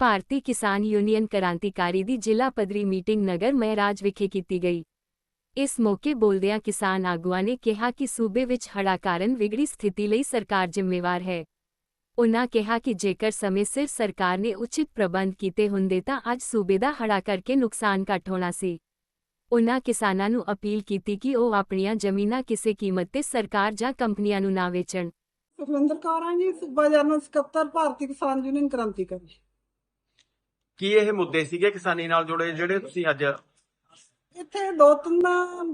ਭਾਰਤੀ ਕਿਸਾਨ ਯੂਨੀਅਨ ਕ੍ਰਾਂਤੀਕਾਰੀ ਦੀ ਜ਼ਿਲ੍ਹਾ ਪੱਧਰੀ ਮੀਟਿੰਗ ਨਗਰ ਮਹਿਰਾਜ ਵਿਖੇ ਕੀਤੀ ਗਈ। ਇਸ ਮੌਕੇ ਬੋਲਦਿਆਂ ਕਿਸਾਨ ਆਗੂਆਂ ਨੇ ਕਿਹਾ ਕਿ ਸੂਬੇ ਵਿੱਚ ਹੜ੍ਹਾਂ ਕਾਰਨ ਵਿਗੜੀ ਸਥਿਤੀ ਲਈ ਸਰਕਾਰ ਜ਼ਿੰਮੇਵਾਰ ਹੈ। ਉਨ੍ਹਾਂ ਕਿਹਾ ਕਿ ਜੇਕਰ ਸਮੇਂ ਸਿਰ ਸਰਕਾਰ ਨੇ ਉਚਿਤ ਪ੍ਰਬੰਧ ਕੀਤੇ ਹੁੰਦੇ ਤਾਂ ਅੱਜ ਸੂਬੇ ਦਾ ਹੜਾ ਕਰਕੇ ਨੁਕਸਾਨ ਘੱਟ ਹੋਣਾ ਸੀ। ਉਨ੍ਹਾਂ ਕਿਸਾਨਾਂ ਨੂੰ ਅਪੀਲ ਕੀਤੀ ਕਿ ਉਹ ਆਪਣੀਆਂ ਜ਼ਮੀਨਾਂ ਕਿਸੇ ਕੀਮਤ ਤੇ ਸਰਕਾਰ ਜਾਂ ਕੰਪਨੀਆਂ ਨੂੰ ਨਾ ਵੇਚਣ। ਸੁਖਵਿੰਦਰ ਕੌਰ ਜੀ, ਸੂਬਾ ਜਨਰਲ ਸਕੱਤਰ, ਭਾਰਤੀ ਕਿਸਾਨ ਯੂਨੀਅਨ ਕ੍ਰਾਂਤੀਕਾਰੀ। ਕੀ ਇਹ ਮੁੱਦੇ ਸੀਗੇ ਕਿਸਾਨੀ ਨਾਲ ਜੁੜੇ, ਜਿਹੜੇ ਤੁਸੀਂ ਅੱਜ ਇੱਥੇ ਦੋ ਤਿੰਨ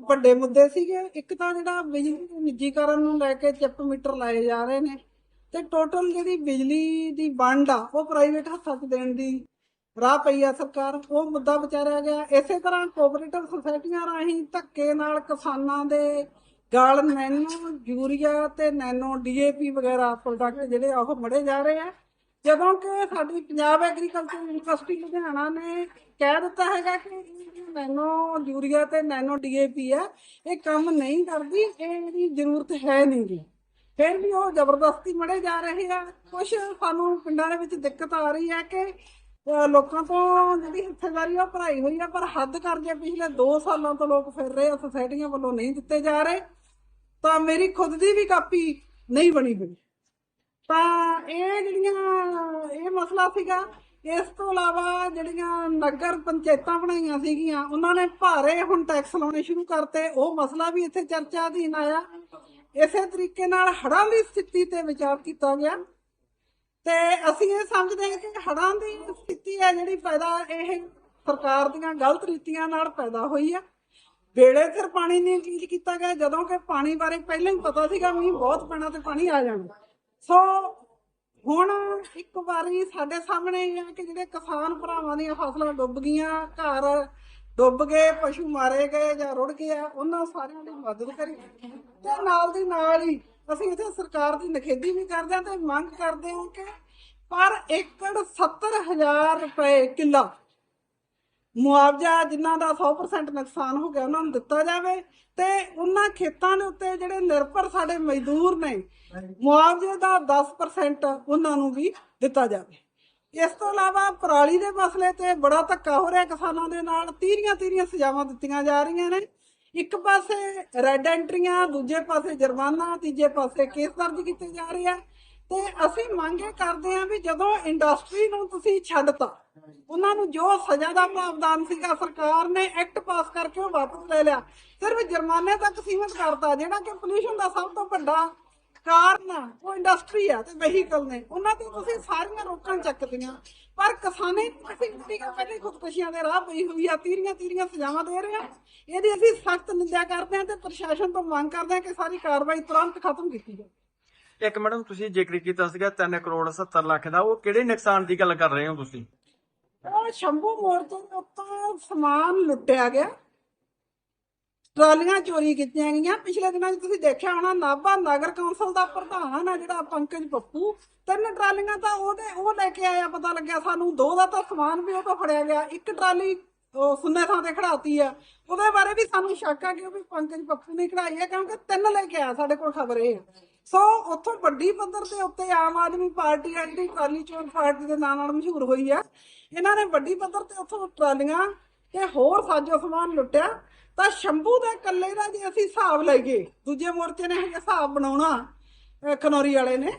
ਵੱਡੇ ਮੁੱਦੇ ਸੀਗੇ। ਇੱਕ ਤਾਂ ਜਿਹੜਾ ਬਿਜਲੀ ਨਿੱਜੀਕਰਨ ਨੂੰ ਲੈ ਕੇ ਚਿੱਪ ਮੀਟਰ ਲਾਏ ਜਾ ਰਹੇ ਨੇ ਤੇ ਟੋਟਲ ਜਿਹੜੀ ਬਿਜਲੀ ਦੀ ਵੰਡ ਆ, ਉਹ ਪ੍ਰਾਈਵੇਟ ਹੱਥਾਂ 'ਚ ਦੇਣ ਦੀ ਰਾਹ ਪਈ ਆ ਸਰਕਾਰ। ਉਹ ਮੁੱਦਾ ਵਿਚਾਰਿਆ ਗਿਆ। ਇਸੇ ਤਰ੍ਹਾਂ ਕੋਆਪਰੇਟਿਵ ਸੁਸਾਇਟੀਆਂ ਰਾਹੀਂ ਧੱਕੇ ਨਾਲ ਕਿਸਾਨਾਂ ਦੇ ਗਾਲ ਨੈਨੋ ਯੂਰੀਆ ਤੇ ਨੈਨੋ ਡੀਏਪੀ ਵਗੈਰਾ ਪ੍ਰੋਡਕਟ ਜਿਹੜੇ ਉਹ ਮੜੇ ਜਾ ਰਹੇ ਆ। ਜਦੋਂ ਕਿ ਸਾਡੀ ਪੰਜਾਬ ਐਗਰੀਕਲਚਰ ਯੂਨੀਵਰਸਿਟੀ ਲੁਧਿਆਣਾ ਨੇ ਕਹਿ ਦਿੱਤਾ ਹੈਗਾ ਕਿ ਇਹ ਨੈਨੋ ਯੂਰੀਆ ਤੇ ਨੈਨੋ ਡੀਏਪੀ ਆ, ਇਹ ਕੰਮ ਨਹੀਂ ਕਰਦੀ ਇਹਦੀ ਜ਼ਰੂਰਤ ਹੈ ਨਹੀਂਗੀ। ਫਿਰ ਵੀ ਉਹ ਜ਼ਬਰਦਸਤੀ ਮੜੇ ਜਾ ਰਹੇ ਆ। ਕੁਝ ਸਾਨੂੰ ਪਿੰਡਾਂ ਦੇ ਵਿੱਚ ਦਿੱਕਤ ਆ ਰਹੀ ਹੈ ਕਿ ਲੋਕਾਂ ਤੋਂ ਜਿਹੜੀ ਹਿੱਸੇਦਾਰੀ ਆ, ਉਹ ਭਰਾਈ ਹੋਈ ਆ, ਪਰ ਹੱਦ ਕਰਕੇ ਪਿਛਲੇ 2 ਸਾਲਾਂ ਤੋਂ ਲੋਕ ਫਿਰ ਰਹੇ ਆ ਸੁਸਾਇਟੀਆਂ ਵੱਲੋਂ ਨਹੀਂ ਦਿੱਤੇ ਜਾ ਰਹੇ। ਤਾਂ ਮੇਰੀ ਖੁਦ ਦੀ ਵੀ ਕਾਪੀ ਨਹੀਂ ਬਣੀ ਹੋਈ। ਤਾਂ ਇਹ ਜਿਹੜੀਆਂ, ਇਹ ਮਸਲਾ ਸੀਗਾ, ਇਸ ਤੋਂ ਇਲਾਵਾ ਜਿਹੜੀਆਂ ਨਗਰ ਪੰਚਾਇਤਾਂ ਬਣਾਈਆਂ ਸੀਗੀਆਂ, ਉਹਨਾਂ ਨੇ ਭਾਰੇ ਹੁਣ ਟੈਕਸ ਲਾਉਣੇ ਸ਼ੁਰੂ ਕਰਤੇ। ਉਹ ਮਸਲਾ ਵੀ ਇੱਥੇ ਚਰਚਾ ਅਧੀਨ ਆਇਆ। ਇਸੇ ਤਰੀਕੇ ਨਾਲ ਹੜ੍ਹਾਂ ਦੀ ਸਥਿਤੀ ਤੇ ਵਿਚਾਰ ਕੀਤਾ ਗਿਆ। ਤੇ ਅਸੀਂ ਇਹ ਸਮਝਦੇ ਹਾਂ ਕਿ ਹੜਾਂ ਦੀ ਸਥਿਤੀ ਹੈ ਜਿਹੜੀ ਪੈਦਾ, ਇਹ ਸਰਕਾਰ ਦੀਆਂ ਗਲਤ ਰੀਤੀਆਂ ਨਾਲ ਪੈਦਾ ਹੋਈ ਆ। ਵੇਲੇ ਸਿਰ ਪਾਣੀ ਨਹੀਂ ਰਿਲੀਜ਼ ਕੀਤਾ ਗਿਆ। ਜਦੋਂ ਕਿ ਪਾਣੀ ਬਾਰੇ ਪਹਿਲਾਂ ਹੀ ਪਤਾ ਸੀਗਾ, ਮੀਂਹ ਬਹੁਤ ਪੈਣਾ ਤੇ ਪਾਣੀ ਆ ਜਾਣਾ। ਸੋ ਹੁਣ ਇੱਕ ਵਾਰੀ ਸਾਡੇ ਸਾਹਮਣੇ ਇਹ ਹੈ ਕਿ ਜਿਹੜੇ ਕਿਸਾਨ ਭਰਾਵਾਂ ਦੀਆਂ ਫਸਲਾਂ ਡੁੱਬ ਗਈਆਂ, ਘਰ ਡੁੱਬ ਗਏ, ਪਸ਼ੂ ਮਾਰੇ ਗਏ ਜਾਂ ਰੁੜ ਗਏ ਆ, ਉਹਨਾਂ ਸਾਰਿਆਂ ਦੀ ਮਦਦ ਕਰੀ। ਤੇ ਨਾਲ ਦੀ ਨਾਲ ਹੀ ਅਸੀਂ ਇੱਥੇ ਸਰਕਾਰ ਦੀ ਨਖੇਦੀ ਵੀ ਕਰਦੇ ਹਾਂ ਤੇ ਮੰਗ ਕਰਦੇ ਹਾਂ ਕਿ ਪਰ ਏਕੜ 70000 ਰੁਪਏ ਕਿੱਲਾ ਮੁਆਵਜ਼ਾ ਜਿਨ੍ਹਾਂ ਦਾ 100% ਨੁਕਸਾਨ ਹੋ ਗਿਆ ਉਹਨਾਂ ਨੂੰ ਦਿੱਤਾ ਜਾਵੇ ਤੇ ਉਹਨਾਂ ਖੇਤਾਂ ਦੇ ਉੱਤੇ ਜਿਹੜੇ ਨਿਰਭਰ ਸਾਡੇ ਮਜ਼ਦੂਰ ਨੇ ਮੁਆਵਜ਼ੇ ਦਾ 10% ਉਹਨਾਂ ਨੂੰ ਵੀ ਦਿੱਤਾ ਜਾਵੇ। ਇਸ ਤੋਂ ਇਲਾਵਾ ਪਰਾਲੀ ਦੇ ਮਸਲੇ ਤੇ ਬੜਾ ਧੱਕਾ ਹੋ ਰਿਹਾ ਕਿਸਾਨਾਂ ਦੇ ਨਾਲ ਤੀਰੀਆਂ ਤੀਰੀਆਂ ਸਜ਼ਾਵਾਂ ਦਿੱਤੀਆਂ ਜਾ ਰਹੀਆਂ ਨੇ। ਇੱਕ ਪਾਸੇ ਰੈੱਡ ਐਂਟਰੀਆਂ ਦੂਜੇ ਪਾਸੇ ਜੁਰਮਾਨਾ ਤੀਜੇ ਪਾਸੇ ਕੇਸ ਦਰਜ ਕੀਤੇ ਜਾ ਰਹੇ ਆ। ਤੇ ਅਸੀਂ ਮੰਗ ਇਹ ਕਰਦੇ ਹਾਂ ਵੀ ਜਦੋਂ ਇੰਡਸਟਰੀ ਨੂੰ ਤੁਸੀਂ ਛੱਡਤਾ ਉਹਨਾਂ ਨੂੰ ਜੋ ਸਜ਼ਾ ਦਾ ਪ੍ਰਾਵਧਾਨ ਸੀਗਾ, ਸਰਕਾਰ ਨੇ ਐਕਟ ਪਾਸ ਕਰਕੇ ਉਹ ਵਾਪਸ ਲੈ ਲਿਆ। ਸਿਰਫ ਜੁਰਮਾਨੇ ਤੱਕ ਸੀਮਿਤ ਕਰਤਾ, ਜਿਹੜਾ ਕਿ ਪੋਲੂਸ਼ਨ ਦਾ ਸਭ ਤੋਂ ਵੱਡਾ ਕਾਰਨ ਉਹ ਇੰਡਸਟਰੀ ਆ ਤੇ ਵਹੀਕਲ ਨੇ। ਉਹਨਾਂ ਤੇ ਤੁਸੀਂ ਸਾਰੀਆਂ ਰੋਕਾਂ ਚੱਕਦੀਆਂ ਪਰ ਕਿਸਾਨੇ ਅਸੀਂ ਜਿਹੜੀਆਂ ਪਹਿਲੇ ਖੁਦਕੁਸ਼ੀਆਂ ਦੇ ਰਾਹ ਪਈ ਹੋਈ ਆ ਤੀਰੀਆਂ ਤੀਰੀਆਂ ਸਜ਼ਾਵਾਂ ਦੇ ਰਹੇ ਆ। ਇਹਦੀ ਅਸੀਂ ਸਖਤ ਨਿੰਦਿਆ ਕਰਦੇ ਹਾਂ ਤੇ ਪ੍ਰਸ਼ਾਸਨ ਤੋਂ ਮੰਗ ਕਰਦੇ ਹਾਂ ਕਿ ਸਾਰੀ ਕਾਰਵਾਈ ਤੁਰੰਤ ਖਤਮ ਕੀਤੀ ਜਾਵੇ। ਇੱਕ ਮੈਡਮ ਤੁਸੀਂ ਜ਼ਿਕਰ ਕੀਤਾ ਸੀਗਾ 3 ਕਰੋੜ 70 ਲੱਖ ਦਾ। ਉਹ ਕਿਹੜੇ ਨੁਕਸਾਨ ਦੀ ਗੱਲ ਕਰ ਰਹੇ ਹੋ ਤੁਸੀਂ? ਉਹ ਸ਼ੰਭੂ ਮੋਰਚੇ ਦੇ ਉੱਤੋਂ ਸਮਾਨ ਲੁੱਟਿਆ ਗਿਆ। ਟਰਾਲੀਆਂ ਚੋਰੀ ਕੀਤੀਆਂ ਗਈਆਂ। ਪਿਛਲੇ ਦਿਨਾਂ 'ਚ ਤੁਸੀਂ ਦੇਖਿਆ ਹੋਣਾ, ਨਾਭਾ ਨਗਰ ਕੌਂਸਲ ਦਾ ਪ੍ਰਧਾਨ ਆ ਜਿਹੜਾ ਪੰਕਜ ਪੱਪੂ ਤਿੰਨ ਟਰਾਲੀਆਂ ਤਾਂ ਉਹਦੇ, ਉਹ ਲੈ ਕੇ ਆਇਆ, ਪਤਾ ਲੱਗਿਆ ਸਾਨੂੰ। ਦੋ ਦਾ ਤਾਂ ਸਮਾਨ ਵੀ ਉਹ ਤੋਂ ਫੜਿਆ ਗਿਆ। ਇੱਕ ਟਰਾਲੀ ਉਹ ਸੁੰਨੇ ਥਾਂ ਤੇ ਖੜਾਤੀ ਆ। ਉਹਦੇ ਬਾਰੇ ਵੀ ਸਾਨੂੰ ਸ਼ੱਕ ਆ ਕਿ ਉਹ ਵੀ ਪੰਕਜ ਪੱਪੂ ਨੇ ਖੜਾਈ ਆ, ਕਿਉਂਕਿ ਤਿੰਨ ਲੈ ਕੇ ਆਇਆ ਸਾਡੇ ਕੋਲ ਖਬਰ ਇਹ ਆ। ਸੋ ਉੱਥੋਂ ਵੱਡੀ ਪੱਧਰ ਤੇ ਉੱਤੇ Aam Aadmi party anti trolley ਚੋਰ ਪਾਰਟੀ ਦੇ ਨਾਂ ਨਾਲ ਮਸ਼ਹੂਰ ਹੋਈ ਆ ਇਹਨਾਂ ਨੇ ਵੱਡੀ ਪੱਧਰ ਤੇ ਉੱਥੋਂ ਟਰਾਲੀਆਂ ਤੇ ਹੋਰ ਸਾਜੋ ਸਮਾਨ ਲੁੱਟਿਆ। ਤਾਂ ਸ਼ੰਭੂ ਦਾ ਇਕੱਲੇ ਦਾ ਜੇ ਅਸੀਂ ਹਿਸਾਬ ਲਈਏ, ਦੂਜੇ ਮੋਰਚੇ ਨੇ ਹਜੇ ਹਿਸਾਬ ਬਣਾਉਣਾ, ਅਹ, ਖਨੌਰੀ ਵਾਲੇ ਨੇ,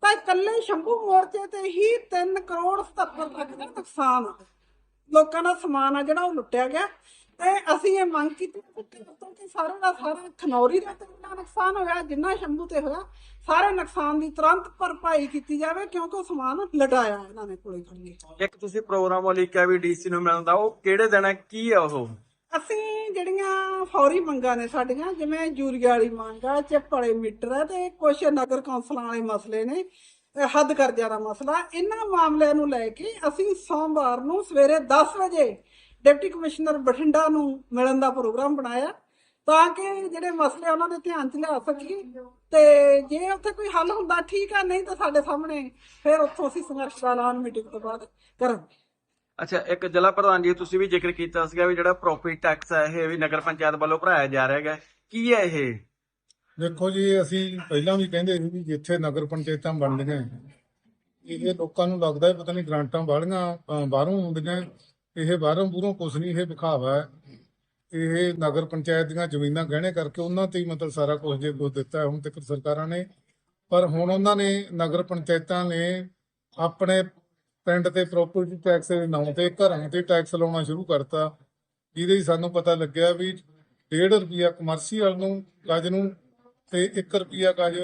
ਤਾਂ ਇਕੱਲੇ ਸ਼ੰਭੂ ਮੋਰਚੇ ਤੇ ਹੀ 3 ਕਰੋੜ 77 ਲੱਖ ਦਾ ਨੁਕਸਾਨ ਲੋਕਾਂ ਦਾ ਸਮਾਨ ਆ ਜਿਹੜਾ ਉਹ ਲੁੱਟਿਆ ਗਿਆ। ਤੇ ਅਸੀਂ ਇਹ ਮੰਗ ਕੀਤੀ ਕਿ ਕਿ ਸਾਰਾ ਦਾ ਸਾਰਾ ਖਨੌਰੀ ਦਾ ਤੇ ਇੰਨਾ ਨੁਕਸਾਨ ਹੋਇਆ ਜਿੰਨਾ ਸ਼ੰਭੂ ਤੇ ਹੋਇਆ ਸਾਰੇ ਨੁਕਸਾਨ ਦੀ ਤੁਰੰਤ ਭਰਪਾਈ ਕੀਤੀ ਜਾਵੇ ਕਿਉਂਕਿ ਉਹ ਸਮਾਨ ਲਟਾਇਆ ਇਹਨਾਂ ਨੇ ਕੋਲੇ ਖੜੀਏ ਇੱਕ ਤੁਸੀਂ ਪ੍ਰੋਗਰਾਮ ਵਾਲੀ ਕਿਹਾ ਵੀ ਡੀਸੀ ਨੂੰ ਮਿਲਣ ਦਾ ਉਹ ਕਿਹੜੇ ਦਿਨ ਹੈ ਕੀ ਹੈ ਉਹ? ਅਸੀਂ ਜਿਹੜੀਆਂ ਫੌਰੀ ਮੰਗਾਂ ਨੇ ਸਾਡੀਆਂ ਜਿਵੇਂ ਯੂਰੀਆ ਵਾਲੀ ਮੰਗ ਆ ਚਿੱਪ ਵਾਲੇ ਮੀਟਰ ਆ ਤੇ ਕੁਝ ਨਗਰ ਕੌਂਸਲਾਂ ਵਾਲੇ ਮਸਲੇ ਨੇ ਹੱਦ ਕਰਜ਼ਿਆਂ ਦਾ ਮਸਲਾ ਇਹਨਾਂ ਮਾਮਲਿਆਂ ਨੂੰ ਲੈ ਕੇ ਅਸੀਂ ਸੋਮਵਾਰ ਨੂੰ ਸਵੇਰੇ 10 ਵਜੇ ਡਿਪਟੀ ਕਮਿਸ਼ਨਰ ਬਠਿੰਡਾ ਨੂੰ ਮਿਲਣ ਦਾ ਪ੍ਰੋਗਰਾਮ ਬਣਾਇਆ ਤਾਂ ਕਿ ਜਿਹੜੇ ਮਸਲੇ ਉਹਨਾਂ ਦੇ ਧਿਆਨ 'ਚ ਲਿਆ ਸਕੀਏ। ਤੇ ਜੇ ਉੱਥੇ ਕੋਈ ਹੱਲ ਹੁੰਦਾ ਠੀਕ ਆ ਨਹੀਂ ਤਾਂ ਸਾਡੇ ਸਾਹਮਣੇ ਫਿਰ ਉੱਥੋਂ ਅਸੀਂ ਸੰਘਰਸ਼ ਦਾ ਐਲਾਨ ਮੀਟਿੰਗ ਤੋਂ ਬਾਅਦ ਕਰਾਂਗੇ। ਅੱਛਾ ਇੱਕ ਜ਼ਿਲ੍ਹਾ ਪ੍ਰਧਾਨ ਜੀ ਤੁਸੀਂ ਵੀ ਜ਼ਿਕਰ ਕੀਤਾ ਸੀਗਾ ਵੀ ਜਿਹੜਾ ਪ੍ਰੋਪਰਟੀ ਟੈਕਸ ਹੈ ਇਹ ਵੀ ਨਗਰ ਪੰਚਾਇਤ ਵੱਲੋਂ ਭਰਾਇਆ ਜਾ ਰਿਹਾ ਹੈਗਾ। ਕੀ ਹੈ ਇਹ? ਦੇਖੋ ਜੀ ਅਸੀਂ ਪਹਿਲਾਂ ਵੀ ਕਹਿੰਦੇ ਸੀ ਵੀ ਜਿੱਥੇ ਨਗਰ ਪੰਚਾਇਤਾਂ ਬਣਦੀਆਂ ਇਹ ਲੋਕਾਂ ਨੂੰ ਲੱਗਦਾ ਹੈ ਪਤਾ ਨਹੀਂ ਗ੍ਰਾਂਟਾਂ ਵਾਲੀਆਂ ਅਹ, ਬਾਹਰੋਂ ਆਉਂਦੀਆਂ। ਇਹ ਬਾਹਰੋਂ ਬੂਰੋਂ ਕੁਛ ਨਹੀਂ, ਇਹ ਵਿਖਾਵਾ ਹੈ। ਇਹ ਨਗਰ ਪੰਚਾਇਤ ਦੀਆਂ ਜ਼ਮੀਨਾਂ ਗਹਿਣੇ ਕਰਕੇ ਉਹਨਾਂ ਤੇ ਹੀ ਮਤਲਬ ਸਾਰਾ ਕੁਝ ਜੇ ਕੁਝ ਦਿੱਤਾ ਹੈ, ਹੁਣ ਤੱਕ ਸਰਕਾਰਾਂ ਨੇ। ਪਰ ਹੁਣ ਉਹਨਾਂ ਨੇ, ਨਗਰ ਪੰਚਾਇਤਾਂ ਨੇ ਆਪਣੇ ਪਿੰਡ ਤੇ ਪ੍ਰਾਪਰਟੀ ਟੈਕਸ ਦੇ ਨਾਂ ਤੇ, ਘਰਾਂ ਤੇ ਟੈਕਸ ਲਾਉਣਾ ਸ਼ੁਰੂ ਕਰਤਾ। ਜਿਹਦੇ ਹੀ ਸਾਨੂੰ ਪਤਾ ਲੱਗਿਆ ਵੀ 1.5 ਰੁਪਿਆ ਕਮਰਸ਼ੀਅਲ ਨੂੰ, ਗਜ ਨੂੰ ਤੇ 1 ਰੁਪਿਆ ਗਜ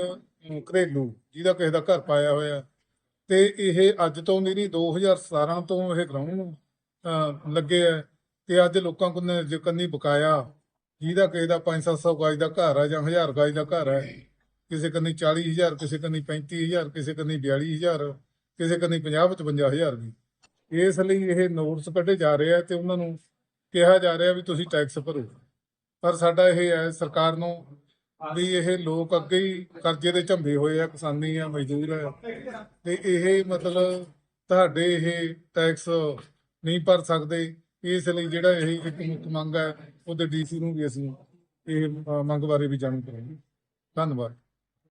ਘਰੇਲੂ, ਜਿਹਦਾ ਕਿਸੇ ਦਾ ਘਰ ਪਾਇਆ ਹੋਇਆ। ਤੇ ਇਹ ਅੱਜ ਤੋਂ ਵੀ ਨਹੀਂ 2017 ਤੋਂ ਇਹ ਗਰਾਊਂਡ ਲੱਗੇ ਹੈ ਤੇ ਅੱਜ ਲੋਕਾਂ ਕੋਲ ਨੇ ਕੰਨੀ ਬਕਾਇਆ, ਜਿਹਦਾ ਕਿਸੇ ਦਾ 5-700 ਗਜ ਦਾ ਘਰ ਹੈ ਜਾਂ 1000 ਗਜ ਦਾ ਘਰ ਹੈ ਕਿਸੇ ਕੰਨੀ 40000 ਕਿਸੇ ਕੰਨੀ 35000 ਕਿਸੇ ਕੰਨੀ 42000 ਕਿਸੇ ਕੰਨੀ 50-55000 ਵੀ। ਇਸ ਲਈ ਇਹ ਨੋਟਸ ਕੱਢੇ ਜਾ ਰਹੇ ਆ ਤੇ ਉਹਨਾਂ ਨੂੰ ਕਿਹਾ ਜਾ ਰਿਹਾ ਵੀ ਤੁਸੀਂ ਟੈਕਸ ਭਰੋ। ਪਰ ਸਾਡਾ ਇਹ ਹੈ ਸਰਕਾਰ ਨੂੰ ਵੀ ਇਹ ਲੋਕ ਅੱਗੇ ਹੀ ਕਰਜ਼ੇ ਦੇ ਝੰਬੇ ਹੋਏ ਆ, ਕਿਸਾਨੀ ਆ, ਮਜ਼ਦੂਰ ਆ। ਤੇ ਇਹ ਮਤਲਬ ਤੁਹਾਡੇ ਇਹ ਟੈਕਸ ਨਹੀਂ ਭਰ ਸਕਦੇ। ਇਸ ਲਈ ਜਿਹੜਾ ਇਹ ਇੱਕ ਮੁੱਖ ਮੰਗ ਹੈ ਉਹਦੇ ਡੀਸੀ ਨੂੰ ਵੀ ਅਸੀਂ ਇਹ ਮੰਗ ਬਾਰੇ ਵੀ ਜਾਣੂ ਕਰਾਂਗੇ। ਧੰਨਵਾਦ।